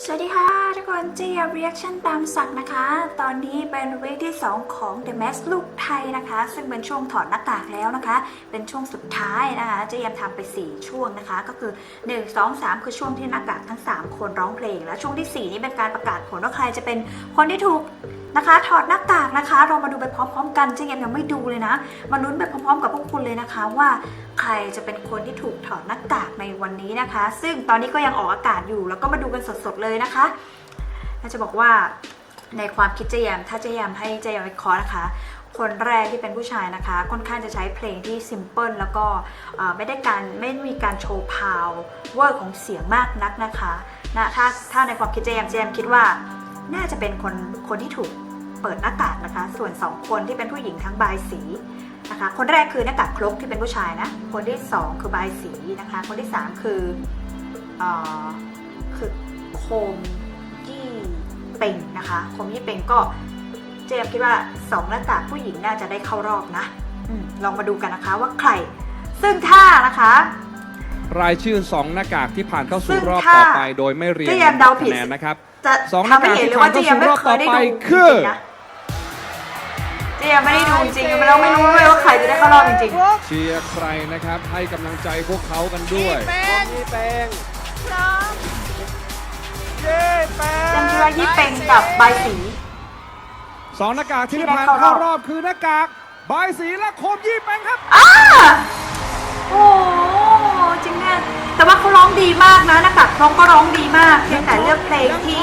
สวัสดีค่ะทุกคนเจียเรียกชั่นตามสักนะคะ ตอนนี้เป็นเวทที่ 2 ของ The Mask ลูกไทยนะคะ ซึ่งเป็นช่วงถอดหน้ากากแล้วนะคะ เป็นช่วงสุดท้ายนะคะเจียมทำไป 4 ช่วงนะคะ ก็คือ 1 2 3 คือช่วงที่หน้ากากทั้ง 3 คนร้องเพลง และช่วงที่ 4 นี่เป็นการประกาศผลว่าใครจะเป็นคนที่ถูก นะคะ ถอดหน้ากากนะคะ เรามาดูไปพร้อม ๆ กันเจียมยังไม่ดูเลยนะ มาลุ้นไปพร้อม ๆ กับพวกคุณเลยนะคะว่าใครจะเป็นคนที่ถูกถอดหน้ากากในวันนี้นะคะ ซึ่งตอนนี้ก็ยังออกอากาศอยู่แล้วก็มาดูกันสดๆเลยนะคะน่าจะบอกว่าในความคิดเจยมถ้าเจยมให้เจยมวิเคราะห์นะคะ คนแรกที่เป็นผู้ชายนะคะ ค่อนข้างจะใช้เพลงที่ซิมเพิลแล้วก็ไม่ได้การไม่มีการโชว์พาวเวอร์ของเสียงมากนักนะคะนะถ้าถ้าในความคิดเจยมเจยมคิดว่าน่าจะเป็นคนคนที่ถูก เปิดหน้ากากนะคะ ส่วนสองคนที่เป็นผู้หญิงทั้งบายสีนะคะ คนแรกคือหน้ากากครกที่เป็นผู้ชายนะ คนที่สองคือบายสีนะคะ คนที่สามคือเออคือโคมยี่เป่งนะคะ โคมยี่เป่งก็เจมคิดว่าสองหน้ากากผู้หญิงน่าจะได้เข้ารอบนะอมลองมาดูกันนะคะว่าใคร ซึ่งถ้านะคะรายชื่อ 2 หน้ากากที่ผ่านเข้าซึ่สู่งรอบถ้าต่อไป โดยไม่เรียงเจียมเดาผิดคะแนนนะครับจะสองหน้าทำให้กากเห็นที่เลยว่าผ่านเจมไม่เคยได้ดูเข้าสู่รอบต่อไปจคือ ริงๆนะเจมไม่ได้ดูจริงๆเราไม่รู้เลยว่าใครจะได้เข้ารอบจริงๆเชียร์ใครนะครับ ให้กำลังใจพวกเขากันด้วยยี่เป็งน้องเย้แปงเจมคิดว่ายี่เป็งกับบายสี สองหน้ากากที่ที่ได้ได้ผ่านเข้ารอบเข้ารอบคือหน้ากากบายสีและโคมยี่แปงครับ อ้าโอ้โหจริงเนี่ยแต่ว่าเขาร้องดีมากนะหน้ากากครองก็ร้องดีมากเพียงแต่เลือกเพลงที่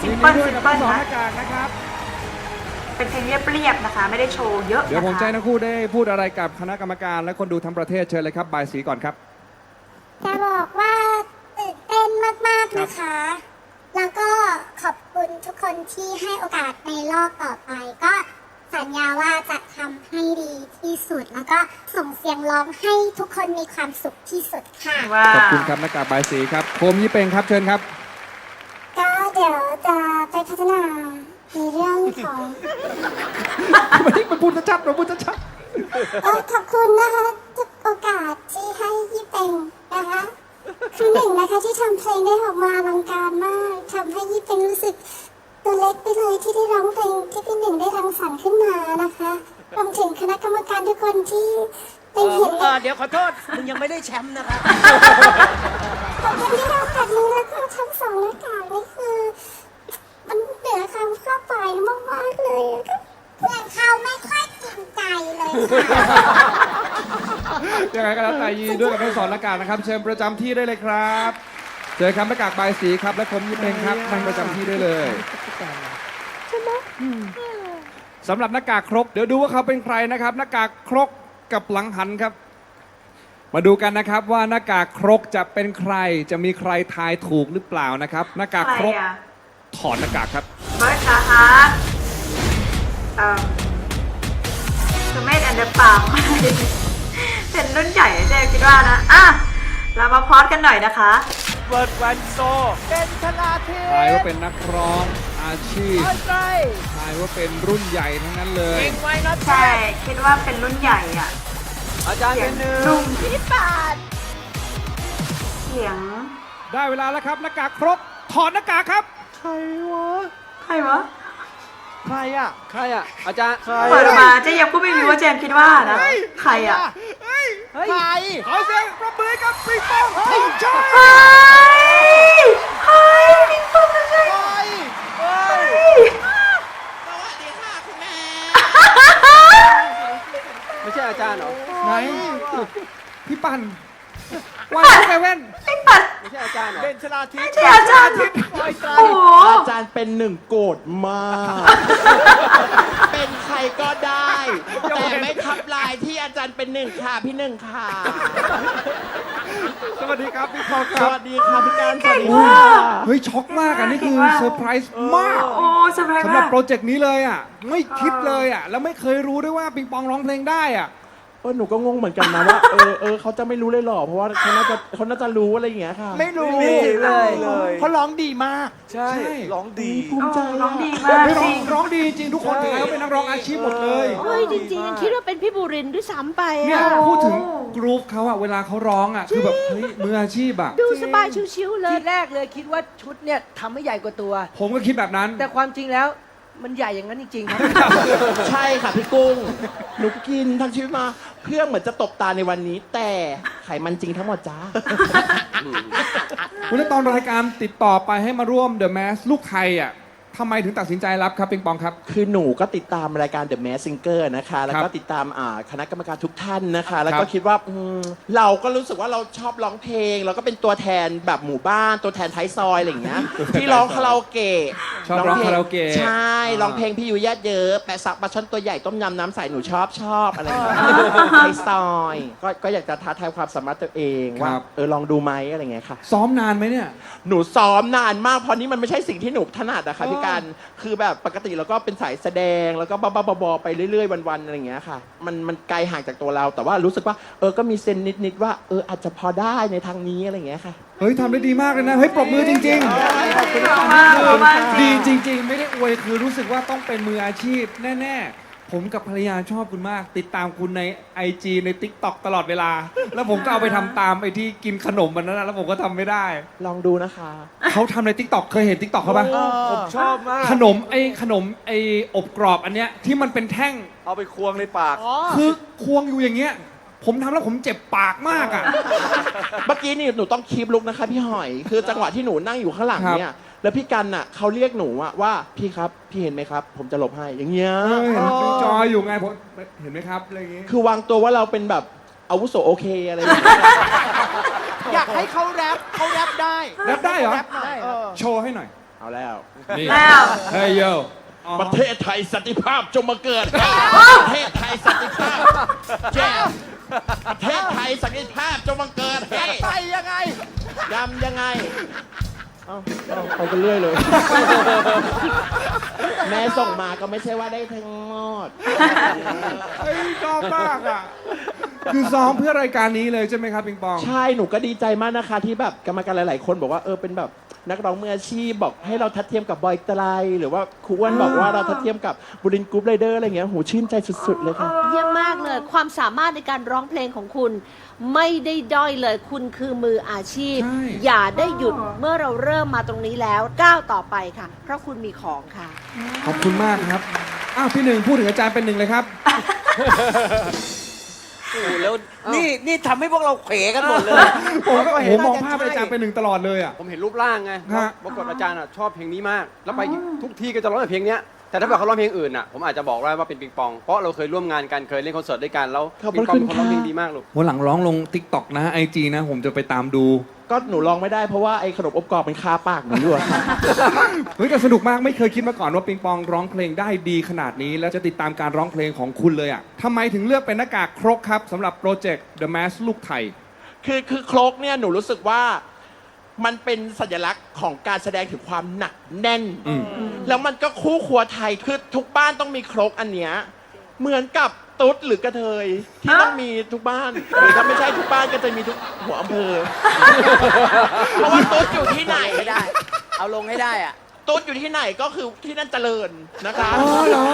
ซิมเปิ้ลยินดีด้วยกับทั้งสองซิมเปิ้ลนะหน้ากากนะครับ เป็นเพลงเรียบๆนะคะ ไม่ได้โชว์เยอะเดี๋ยวผมนะคะจะให้ทั้งคู่ได้พูดอะไรกับคณะกรรมการ และคนดูทั้งประเทศเชิญเลยครับบายสีก่อนครับ จะบอกว่าตื่นเต้นมาก ๆ นะคะ แล้วก็ขอบคุณทุกคนที่ให้โอกาสในรอบต่อไป ก็สัญญาว่าจะทำให้ดีที่สุด แล้วก็ส่งเสียงร้องให้ทุกคนมีความสุขที่สุดค่ะว่าขอบคุณครับหน้ากากบายสีครับโคมยี่เปงครับเชิญครับ ก็เดี๋ยวจะไปพัฒนา ในเรื่องของ ไม่ได้มาพูดชัดๆเราพูดชัดเอ่อขอบคุณนะคะทุกโอกาสที่ให้ยี่เป็งนะคะคือหนึ่งนะคะที่ทำเพลงได้ออกมาอลังการมากทำให้ยี่เป็งรู้สึกตัวเล็กไปเลยที่ได้ร้องเพลงที่พี่หนึ่งได้รังสรรค์ขึ้นมานะคะรวมถึงคณะกรรมการทุกคนที่ได้เห็นเออเดี๋ยวขอโทษ มึงยังไม่ได้แชมป์นะครับ ขอบคุณที่เราตัดนี้แล้วก็ทั้งสองหน้ากากนี่คือ มันเหนือคำคาดหมายมากๆเลยอะเพื่อนเขาไม่ค่อยจริงใจเล ยค่ะๆยังไงก็แล้วแต่ยินดีด้วยกับทั้งสองหน้ากากนะครับ เชิญประจำที่ได้เลยครับ เจอครับหน้ากากบายสีครับ และโคมยี่เปงครับนั่งประจำที่ได้เลยสำหรับหน้ากากครกเดี๋ยวดูว่าเขาเป็นใครนะครับหน้ากากครกกับหลังหันครับ มาดูกันนะครับว่าหน้ากากครกจะเป็นใครจะมีใครทายถูกหรือเปล่านะครับ หน้ากากใคครรกอะถอดหน้ากากครับเบิร์ดนะคะเอ่อคือเมด แอนเดอร์ปามเป็นรุ่นใหญ่เจ๊คิดว่านะอะเรามาพอดกันหน่อยนะคะ เวิร์ดวันโซ เป็นธนาเททายพว่าเป็นนักร้องอาชีพไอ้ใจทายว่าเป็นรุ่นใหญ่ทั้งนั้นเลย เก่งไว้นะใช่คิดว่าเป็นรุ่นใหญ่อะ อาจารย์เสียเป็งนหนึ่งนุ่มพี่ปาดเสียง ได้เวลาแล้วครับหน้ากากครกถอดหน้ากากครับ ใครวะ ใครวะ ใครอะ ใครอะ อาจารย์ใครเปิดออกมาเจ๊ยังก็ไม่รู้ว่าเจมส์คิดว่านะ ใครอะ เฮ้ยใครขอเสียงปรบมือให้กับปิงปองธงชัยเฮ้ยเฮ้ยปิงปองนะใช่ใครเฮ้ยไม่ใช่อาจารย์เหรอ ไหน พี่ปั่นว่ายน้ำไปเว้นไอ้ปัดไม่ใช่อาจารย์เหรอเป็นชนาทิพย์ใช่อาจารย์ โอ้โห อาจารย์เป็นหนึ่งโกรธมาก เป็นใครก็ได้ แต่ไม่ทับลายที่อาจารย์เป็นหนึ่งค่ะพี่หนึ่งค่ะ สวัสดีครับพี่ปองคสรับวัสดีค่ะพี่การสวัสดีเก่งค่ะมากเฮ้ยช็อกมากอะนี่คือเซอร์ไพรส์มากโอ้เซอร์ไพรส์สำหรัมาบก โปรเจกต์นี้เลยอะ ไม่คิดเลยอะ แล้วไม่เคยรู้ด้วยว่าปิงปองร้องเพลงได้อะ เออหนูก็งงเหมือนกันนะว่าเออเออเขาจะไม่รู้เลยเหรอเพราะว่าเขาน่าจะเขาน่าจะรู้อะไรอย่างเงี้ยค่ะ ไม่รู้ไม่มีเลยเพราะร้องดีมาก ใช่ร้องดี ภูมิใจร้อะองดีมากไม่ร้จองริงร้องดีจริงทุกคนเลยเขาเป็นนักร้องอาชีพหมดเลยโอ้ยจริงๆยังคิดว่าเป็นพี่บุรินทร์ด้วยซ้ำไปเนี่ยอะพูดถึงกรุ๊ปเขาอะเวลาเขาร้องอะคือแบบเฮ้ยมืออาชีพอะดูสบายชิวๆเลย ทีแรกเลยคิดว่าชุดเนี่ยทำให้ใหญ่กว่าตัว ผมก็คิดแบบนั้น แต่ความจริงแล้ว มันใหญ่อย่างนั้นจริงๆครับ ใช่ค่ะพี่กุ้งหนูกินทั้งชีวิตมาเพื่อเหมือนจะตบตาในวันนี้ แต่ไขมันจริงทั้งหมดจ้า คุณตอนรายการติดต่อไปให้มาร่วม The Mask ลูกไทยอะ ทำไมถึงตัดสินใจรับครับปิงปองครับ คือหนูก็ติดตามรายการ The Mask Singer นะคะ แล้วคก็รับติดตามอ่าคณะกรรมการทุกท่านนะคะ แล้วคก็รับคิดว่าอืมเราก็รู้สึกว่าเราชอบร้องเพลงแล้วก็เป็นตัวแทนแบบหมู่บ้าน ตัวแทนท้ายซอยอะไรอย่างเงี้ย ที่ร้องคาราโอเกะชอบร้องคาราโอเกะใช่อ่า ร้องเพลงพี่ยุยาดเยอะแปะสักปลาช่อนตัวใหญ่ต้มยำน้ำใสหนูชอบชอบอะไรอย่างเงี้ยท้ายซอยก็ก็อยากจะท้าทายความสามารถตัวเองว่าครับ เออลองดูไหมอะไรอย่างเงี้ยค่ะ ซ้อมนานไหมเนี่ย หนูซ้อมนานมากเพราะนี่มันไม่ใช่สิ่งที่หนูถนัดอะค่ะพี่การคือแบบปกติเราก็เป็นสายแสดงแล้วก็บ้าๆบอๆไปเรื่อยๆวันๆอะไรอย่างเงี้ยค่ะ มันมันไกลห่างจากตัวเราแต่ว่ารู้สึกว่าเออก็มีเซนนิดๆว่าเอออาจจะพอได้ในทางนี้อะไรอย่างเงี้ยค่ะ เฮ้ยทำได้ดีมากเลยนะเฮ้ยปรบมือจริงๆขอบคุณขอบค่ะคุณมากดีจริง ๆ ไม่ได้อวยคือรู้สึกว่าต้องเป็นมืออาชีพแน่ ๆ ผมกับภรรยาชอบคุณมาก ติดตามคุณใน IG ใน TikTok ตลอดเวลา แล้วผมก็เอาไปทำตามไอ้ที่กินขนมมันนั้นนะแล้วผมก็ทำไม่ได้ ลองดูนะคะ เขาทำใน TikTok เคยเห็น TikTok เขาปะผมชอบมาก ขนมไอ้ขนมไอ้อบกรอบอันเนี้ยที่มันเป็นแท่ง เอาไปควงในปากคือควงอยู่อย่างเงี้ย ผมทำแล้วผมเจ็บปากมากอะ เมื่อกี้นี่หนูต้องคีบลุกนะคะพี่หอย คือจังหวะที่หนูนั่งอยู่ข้างหลังเนี่ย แล้วพี่กันน่ะเขาเรียกหนูอะว่าพี่ครับพี่เห็นไหมครับ ผมจะหลบให้อย่างเงี้ยเฮ้ยดูจออยู่ไงผมเห็นไหมครับอะไรอย่างงี้ คือวางตัวว่าเราเป็นแบบอาวุโสโอเคอะไรอย่างเงี้ยอยากให้เขาแรปเขาแรปได้แรปได้เหรอ แรปหน่อยเออโชว์ให้หน่อย เอาแล้ว นี่แล้วเฮ้ยโยประเทศไทยสันติภาพจงมาเกิดให้ประเทศไทยสันติภาพแจ้งประเทศไทยสันติภาพจงมาเกิดให้ไปยังไง ยำยังไง เอาเอาไปกันเรื่อยเลย แม่ส่งมาก็ไม่ใช่ว่าได้ทั้งหมด เฮ้ยชอบมากอะ คือซ้อมเพื่อรายการนี้เลยใช่ไหมครับปิงปอง ใช่หนูก็ดีใจมากนะคะที่แบบกรรมการหลาย ๆ คนบอกว่าเออเป็นแบบนักร้องมืออาชีพบอกให้เราทัดเทียมกับบอยไตรหรือว่าครูอ้วนบอกว่าเราทัดเทียมกับบุรินทร์กรุ๊ปไรเดอร์อะไรเงี้ยหูชื่นใจสุด ๆ เลยค่ะ เยี่ยมมากเลย ความสามารถในการร้องเพลงของคุณ ไม่ได้ด้อยเลยคุณคือมืออาชีพ ใช่ อย่าได้หยุดเมื่อเราเริ่มมาตรงนี้แล้วก้าวต่อไปค่ะ เพราะคุณมีของค่ะ ขอบคุณมากครับ อ้าวพี่หนึ่งพูดถึงอาจารย์เป็นหนึ่งเลยครับ โอ้โหแล้วนี่นี่ทำให้พวกเราเขวกันหมดเลย ผมก็เห็โอ้นโหมองน่าจะภาพเป็นอาจารย์เป็นหนึ่งตลอดเลยอะ ผมเห็นรูปร่างไงฮะ ปรากฏอาจารย์อะชอบเพลงนี้มาก แล้วไปทุกที่ก็จะร้องแต่เพลงเนี้ย แต่ถ้าแบบเขาร้องเพลงอื่นอะ ผมอาจจะบอกได้ว่าเป็นปิงปอง เพราะเราเคยร่วมงานกัน เคยเล่นคอนเสิร์ตด้วยกัน แล้วขอบปิงปองคุณเป็นคนร้องเพลงค่ะดีมากลูก วันหลังร้องลง t ิ k t o k นะไอจีนะ ผมจะไปตามดู ก็หนูลองไม่ได้เพราะว่าไอ้ขนมอบกรอบมันคาปากหนูอยู่อะค่ะ เฮ้ยแต่สนุกมากไม่เคยคิดมาก่อนว่าปิงปองร้องเพลงได้ดีขนาดนี้ แล้วจะติดตามการร้องเพลงของคุณเลยอะทำไมถึงเลือกเป็นหน้ากากครกครับสำหรับโปรเจกต์ The Mask ลูกไทย คือคือโครกเนี่ยหนูรู้สึกว่ามันเป็นสัญลักษณ์ของการแสดงถึงความหนักแน่นอืมแล้วมันก็คู่ครัวไทยคือทุกบ้านต้องมีโครกอันเนี้ยเหมือนกับ ตุ๊ดหรือกระเทยที่ต้องมีทุกบ้านหรือถ้าไม่ใช่ทุกบ้านก็จะมีทุกหัวอำเภอ เพราะว่าตุ๊ดอยู่ที่ไหนไม่ได้ เอาลงให้ได้อะ ตุ๊ดอยู่ที่ไหนก็คือที่นั่นเจริญนะคะอ๋อเหรอ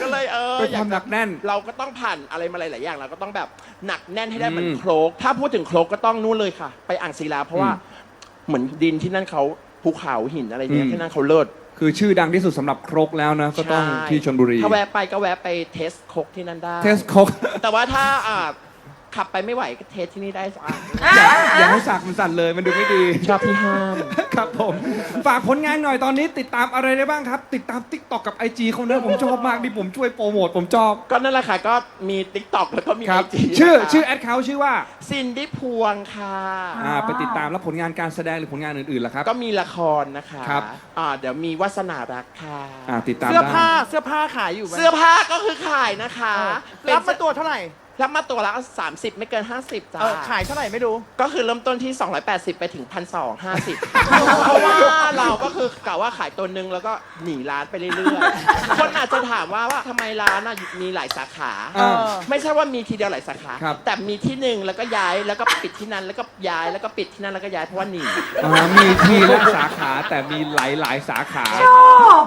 ก็เลยเออเป็นความหนักแน่น เราก็ต้องผ่านอะไรมาหลายๆอย่างเราก็ต้องแบบหนักแน่นให้ได้เหมือนอืมโครก ถ้าพูดถึงโครกก็ต้องนู่นเลยค่ะ ไปอ่างศิลาเพราะว่าอืมเหมือนดินที่นั่นเขาภูเขาหินอะไรเงี้ยอืม ที่นั่นเขาเลิศ คือชื่อดังที่สุดสำหรับครกแล้วนะ ก็ต้องใช่ที่ชนบุรี ถ้าแวะไปก็แวะไปเทสโครกที่นั่นได้ เทสครกแต่ว่าถ้าอ่า ขับไปไม่ไหวก็เทสที่นี่ได้สักอันอย่าอย่าให้สากมันสั่นเลยมันดูไม่ดี ชอบที่ห้าม ครับผม ฝากผลงานหน่อยตอนนี้ติดตามอะไรได้บ้างครับ ติดตาม t ิ k t o k กับ IG เขาเนอะผมชอบมากที่ผมช่วยโปรโมทผมชอบก็นั่นแหละค่ะก็มี t ิ k t o k แล้วก็มีคไอรับ จีชื่อชื่อแอดเขาชื่อว่าซินดี้พวงค่ะ อ่าไปติดตามแล้วผลงานการแสดงหรือผลงานอื่นๆล่ะครับ ก็มีละครนะคะครับ อ่าเดี๋ยวมีวาสนารักค่ะอ่าติดตามเสื้อได้ ผ้าเสื้อผ้าขายอยู่ไหมเสื้อผ้าก็คือขายนะคะรับมาตัวเท่าไหร่ รับมาตัวละ 30 ไม่เกิน 50จ้า เออขายเท่าไหร่ไม่รู้ ก็คือเริ่มต้นที่ 280 ไปถึง 1,250 เพราะว่าเราก็คือกะว่าขายตัวหนึงแล้วก็หนีร้านไปเรื่อยๆ คนอาจจะถามว่าว่าทำไมร้านน่ะมีหลายสาขาอ่าไม่ใช่ว่ามีทีเดียวหลายสาขา ครับ แต่มีที่หนึ่งแล้วก็ย้ายแล้วก็ปิดที่นั้นแล้วก็ย้ายแล้วก็ปิดที่นั่นแล้วก็ย้ายเพราะว่าหนี อ่ามีทีละสาขาแต่มีหลายๆสาขา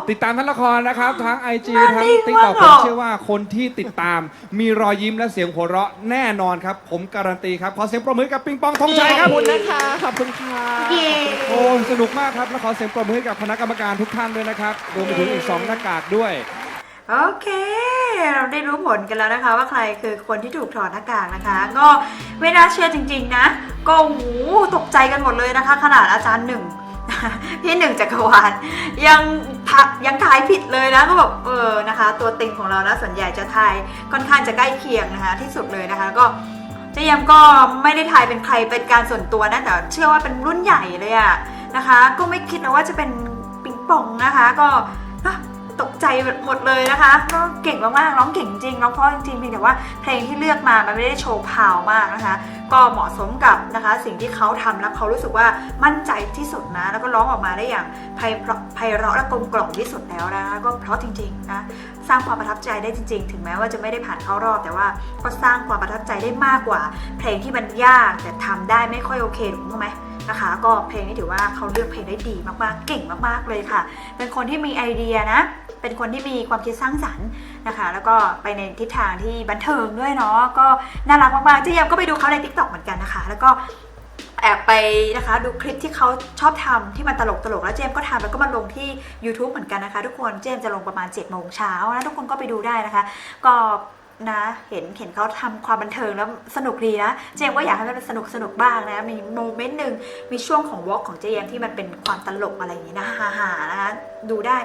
ติดตามทั้งละครนะครับ ทั้ง IG ทั้งนิ่งติ๊กต็อกมากผมอะเชื่อว่าคนที่ติดตามมีรอยยิ้มและเสียงหัวเราะแน่นอนครับ ผมการันตีครับขอเสียงปรบมือให้กับปิงปองธงชัยคขรัอบบคุณนะคะ ขอบคุณค่ะโอ้สนุกมากครับและขอเสียงปรบมือให้กับคณะกรรมการทุกท่านด้วยนะครับรวมไปถึงอีกสองหน้ากากด้วย โอเค เราได้รู้ผลกันแล้วนะคะ ว่าใครคือคนที่ถูกถอดหน้ากากนะคะ ก็ไม่น่าเชื่อจริง ๆ นะ ก็โอ้โหตกใจกันหมดเลยนะคะ ขนาดอาจารย์หนึ่ง พี่หนึ่งจักรวาลยังทะยังทายผิดเลยนะก็แบบเออนะคะ ตัวติงของเรานะส่วนใหญ่จะทายค่อนข้างจะใกล้เคียงนะคะ ที่สุดเลยนะคะก็เจยมก็ไม่ได้ทายเป็นใครเป็นการส่วนตัวนะแต่เชื่อว่าเป็นรุ่นใหญ่เลยอะนะคะ ก็ไม่คิดนะว่าจะเป็นปิงปองนะคะ ก็ ตกใจหมดเลยนะคะก็เก่งมากๆร้องเก่งจริงร้องเพราะจริงๆเพียงแต่ว่าเพลงที่เลือกมามันไม่ได้โชว์พาวมากนะคะ ก็เหมาะสมกับนะคะสิ่งที่เขาทำแล้วเขารู้สึกว่ามั่นใจที่สุดนะ แล้วก็ร้องออกมาได้อย่างไพเราะและกลมกล่อมที่สุดแล้วนะก็เพราะจริงๆนะสร้างความประทับใจได้จริง ๆ ถึงแม้ว่าจะไม่ได้ผ่านเข้ารอบ แต่ว่าก็สร้างความประทับใจได้มากกว่า เพลงที่มันยากแต่ทำได้ไม่ค่อยโอเคถูกไหม นะคะ ก็เพลงนี้ถือว่าเขาเลือกเพลงได้ดีมากๆ เก่งมากๆเลยค่ะ เป็นคนที่มีไอเดียนะ เป็นคนที่มีความคิดสร้างสรรค์นะคะ แล้วก็ไปในทิศทางที่บันเทิงด้วยเนาะ ก็น่ารักมากๆเจ๊ยมก็ไปดูเขาใน t ิ k t o k เหมือนกันนะคะ แล้วก็แอบไปนะคะดูคลิปที่เขาชอบทำที่มันตลกตลกๆแล้วเจมก็ทำแล้วก็มาลงที่ YouTube เหมือนกันนะคะ ทุกคนเจมจะลงประมาณ7จ็ดโมงเช้านะทุกคนก็ไปดูได้นะคะ ก็ นะ เห็นเห็นเขาทำความบันเทิงแล้วสนุกดีนะ เจมก็อยากให้มันเป็นสนุกสนุกบ้างนะ มีโมเมนต์หนึ่งมีช่วงของวอล์กของเจมที่มันเป็นความตลกอะไรอย่างนี้นะฮ่าๆนะคะดูได้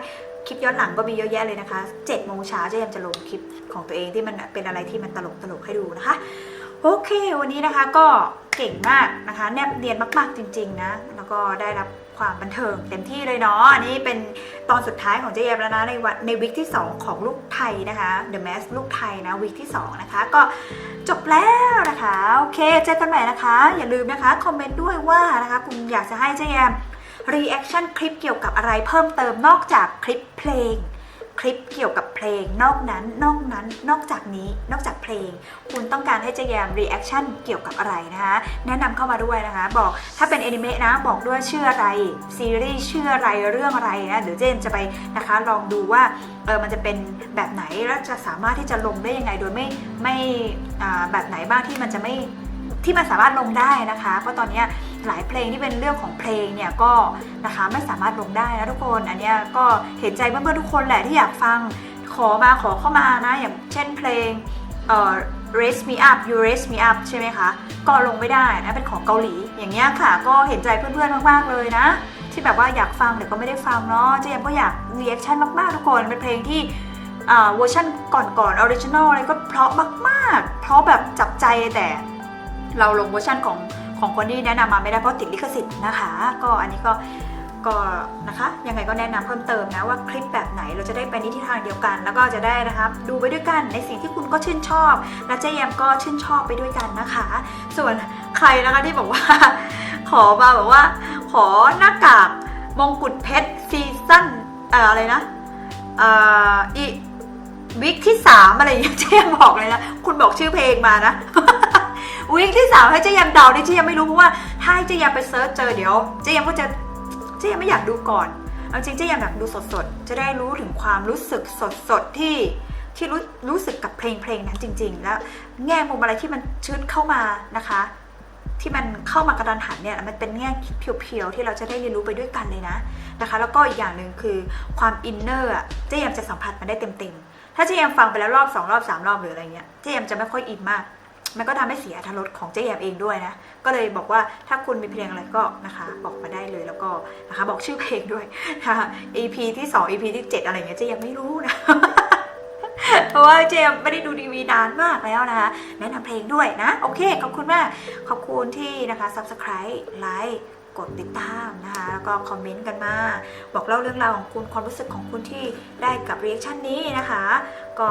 คลิปย้อนหลังก็มีเยอะแยะเลยนะคะ7โมงเช้าเจมจะลงคลิปของตัวเองที่มันเป็นอะไรที่มันตลกตลกๆให้ดูนะคะ โอเค วันนี้นะคะก็เก่งมากนะคะ แนบเนียนมากๆจริง ๆ นะ แล้วก็ได้รับ ความบันเทิงเต็มที่เลยเนาะ อันนี้เป็นตอนสุดท้ายของเจมแล้วนะในวันในวิกที่ 2 ของลูกไทยนะคะ The Mask ลูกไทยนะวิกที่ 2 นะคะ ก็จบแล้วนะคะ โอเคเจอกันใหม่นะคะ อย่าลืมนะคะ คอมเมนต์ด้วยว่านะคะคุณอยากจะให้เจมรีแอคชั่นคลิปเกี่ยวกับอะไรเพิ่มเติมนอกจากคลิปเพลง คลิปเกี่ยวกับเพลง นอกนั้น นอกนั้น นอกจากนี้ นอกจากเพลง คุณต้องการให้เจแยมรีแอคชั่นเกี่ยวกับอะไรนะคะ แนะนำเข้ามาด้วยนะคะ บอกถ้าเป็นอนิเมะนะ บอกด้วยชื่ออะไร ซีรีส์ชื่ออะไร เรื่องอะไรนะ เดี๋ยวเจนจะไปนะคะ ลองดูว่า เออ มันจะเป็นแบบไหน แล้วจะสามารถที่จะลงได้ยังไง โดยไม่ ไม่แบบไหนบ้างที่มันจะไม่ ที่มันสามารถลงได้นะคะ เพราะตอนเนี้ย หลายเพลงที่เป็นเรื่องของเพลงเนี่ยก็นะคะไม่สามารถลงได้นะทุกคน อันนี้ก็เห็นใจเพื่อนๆทุกคนแหละที่อยากฟังขอมาขอเข้ามานะ อย่างเช่นเพลงเอ่อ raise me up you raise me up ใช่ไหมคะ ก็ลงไม่ได้นะ เป็นของเกาหลี อย่างเงี้ยค่ะ ก็เห็นใจเพื่อนๆมากๆเลยนะ ที่แบบว่าอยากฟังแต่ก็ไม่ได้ฟังเนาะเจมก็อยาก reaction มากๆทุกคน เป็นเพลงที่เวอร์ชันก่อนๆออริจินอลอะไรก็เพราะมากๆ เพราะแบบจับใจแต่เราลงเวอร์ชันของ ของคนที่แนะนำมาไม่ได้เพราะติดลิขสิทธิ์นะคะ ก็อันนี้ก็ก็นะคะยังไงก็แนะนำเพิ่มเติมนะว่าคลิปแบบไหนเราจะได้ไปในทิศทางเดียวกัน แล้วก็จะได้นะครับดูไปด้วยกันในสิ่งที่คุณก็ชื่นชอบ และเจแยมก็ชื่นชอบไปด้วยกันนะคะ ส่วนใครนะคะที่บอกว่า ขอมาแบบว่า ขอหน้ากากมงกุฎเพชรซีซั่นอะไรนะอีวิกที่สามอะไรอย่างเงี้ยเจ๊ยังบอกเลยนะคุณบอกชื่อเพลงมานะ วิกที่สามให้เจ๊ยำเดาดิเจ๊ยังไม่รู้เพราะว่าถ้าให้เจ๊ยำไปเซิร์ชเจอเดี๋ยวเจ๊ยำก็จะเจ๊ยำไม่อยากดูก่อนเอาจริงเจ๊ยำอยากดูสดๆจะได้รู้ถึงความรู้สึกสดๆที่ที่รู้รู้สึกกับเพลงเพลงนั้นจริง ๆ แล้วแง่มุมอะไรที่มันชืดเข้ามานะคะ ที่มันเข้ามากระดันหันเนี่ยมันเป็นแง่คิดเพียวๆที่เราจะได้เรียนรู้ไปด้วยกันเลยนะนะคะ แล้วก็อีกอย่างหนึ่งคือความอินเนอร์อะเจ๊ยำจะสัมผัสมันได้เต็มๆถ้าเจยมฟังไปแล้วรอบสองรอบสามรอบหรืออะไรเงี้ยเจยมจะไม่ค่อยอินมาก มันก็ทำให้เสียทรรถรสของเจมเองด้วยนะ ก็เลยบอกว่าถ้าคุณมีเพลงอะไรก็นะคะบอกมาได้เลยแล้วก็นะคะบอกชื่อเพลงด้วยนะคะ EP ที่2 EP ที่ 7 อะไรเงี้ยเจยังไม่รู้นะเพราะว่าเจมไม่ได้ดูดีวีนานมากแล้วนะคะแนะนำเพลงด้วยนะ โอเค ขอบคุณมาก ขอบคุณที่นะคะ subscribe ไลค์ กดติดตามนะคะแล้วก็คอมเมนต์กันมา บอกเล่าเรื่องราวของคุณความรู้สึกของคุณที่ได้กับเรีแอคชั่นนี้นะคะ ก็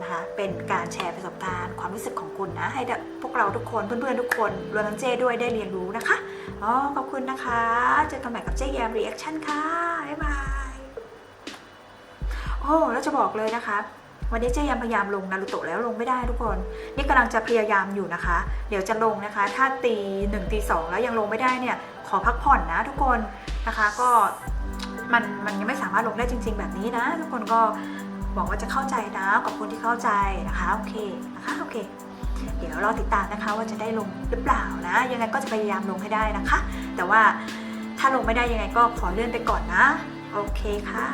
นะคะเป็นการแชร์ประสบการณ์ความรู้สึกของคุณนะให้พวกเราทุกคนเพื่อนๆทุกคนรวมทั้งเจ้ด้วยได้เรียนรู้นะคะอ๋อขอบคุณนะคะเจอกันใหม่กับเจ๊แยมรีแอคชั่นค่ะบ๊ายบายโอ้แล้วจะบอกเลยนะคะ วันนี้เจ๊ยังพยายามลงนารูโตะแล้วลงไม่ได้ทุกคน นี่กำลังจะพยายามอยู่นะคะ เดี๋ยวจะลงนะคะ ถ้าตีหนึ่งตีสองแล้วยังลงไม่ได้เนี่ยขอพักผ่อนนะทุกคนนะคะก็มันมันยังไม่สามารถลงได้จริง ๆ แบบนี้นะ ทุกคนก็บอกว่าจะเข้าใจนะขอบคุณที่เข้าใจนะคะโอเคนะคะโอเคเดี๋ยวรอติดตามนะคะว่าจะได้ลงหรือเปล่านะ ยังไงก็จะพยายามลงให้ได้นะคะ แต่ว่าถ้าลงไม่ได้ยังไงก็ขอเลื่อนไปก่อนนะ โอเคค่ะ